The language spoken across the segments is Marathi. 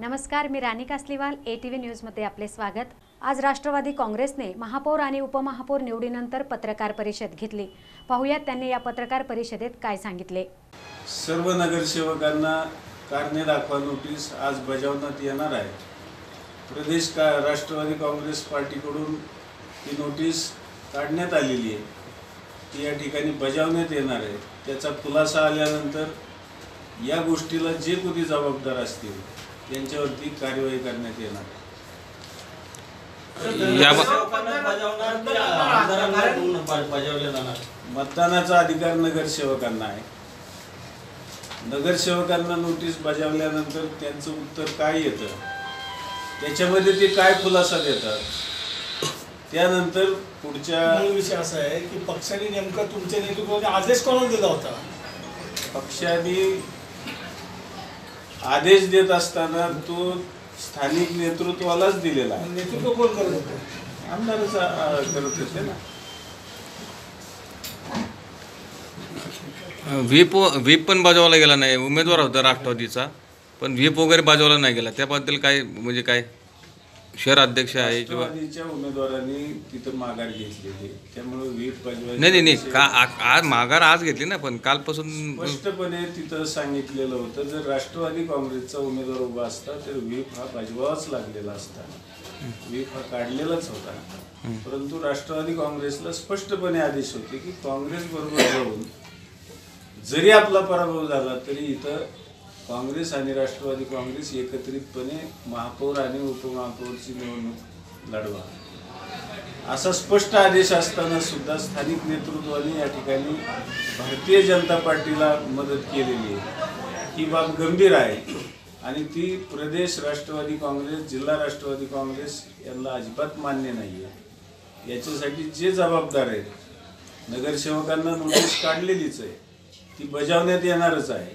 नमस्कार मी Rani Kasliwal A T V न्यूजमध्ये आपले स्वागत. आज राष्ट्रवादी काँग्रेसने महापौर आणि उपमहापौर निवडीनंतर पत्रकार परिषद घेतली. पाहुयात त्यांनी या पत्रकार परिषदेत काय सांगितले. सर्व नगरसेवकांना कारणे दाखवा नोटीस आज बजावण्यात येणार आहे. प्रदेश का राष्ट्रवादी काँग्रेस पार्टीकडून ही नोटीस काढण्यात आलेली आहे. ती या ठिकाणी बजावण्यात येणार आहे. त्याचा खुलासा आल्यानंतर या गोष्टीला जे कोणी जबाबदार असतील त्यांच्यावरती कार्यवाही करण्यात येणार. आहे मतदानाचा अधिकार नगरसेवकांना आहे. नगरसेवकांना नोटीस बजावल्यानंतर त्यांचं उत्तर काय येतं? त्याच्यामध्ये ते काय खुलासा देतात? त्यानंतर पुढच्या विषय असा आहे की पक्षाने नेमका तुमच्या नेतृत्वाने आदेश कोणाला दिला होता? पक्षाने आदेश देत असताना तो स्थानिक नेतृत्वालाच दिलेला आहे. नेतृत्व कोण करत होतं? आमदारच करत होते ना. व्हीप व्हीप पण बजावला गेला नाही. उमेदवार होता राष्ट्रवादीचा. पण व्हीप वगैरे बजावला नाही गेला. त्याबद्दल काय म्हणजे काय? शहर अध्यक्ष आहे किंवा राष्ट्रवादीच्या उमेदवारांनी तिथं माघार घेतलेली त्यामुळे बजवायची नाही नाही नाही. विषय- का आ- आज माघार आज घेतली ना पण कालपासून स्पष्टपणे तिथं सांगितलेलं होतं जर राष्ट्रवादी काँग्रेसचा उमेदवार उभा असता तर व्हीप हा बजवावाच लागलेला असता. व्हीप हा काढलेलाच होता. परंतु राष्ट्रवादी काँग्रेसला स्पष्टपणे आदेश होते की काँग्रेस बरोबर जाऊन जरी आपला पराभव झाला तरी इथं काँग्रेस आणि राष्ट्रवादी काँग्रेस एकत्रितपणे महापौर आणि उपमहापौरची निवडणूक लढवा. असा स्पष्ट आदेश असताना सुद्धा स्थानिक नेतृत्वाने या ठिकाणी भारतीय जनता पार्टीला मदत केलेली आहे. ही बाब गंभीर आहे आणि ती प्रदेश राष्ट्रवादी काँग्रेस जिल्हा राष्ट्रवादी काँग्रेस यांना अजिबात मान्य नाही आहे याच्यासाठी जे जबाबदार आहेत नगरसेवकांना नोटीस काढलेलीच आहे. ती बजावण्यात येणारच आहे.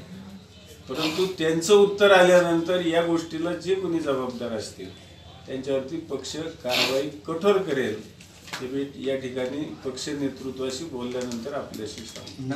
परंतु त्यांचं उत्तर आल्यानंतर या गोष्टीला जे कोणी जबाबदार असतील त्यांच्यावरती पक्ष कारवाई कठोर करेल. हे मी या ठिकाणी पक्ष नेतृत्वाशी बोलल्यानंतर आपल्याशी सांगतो.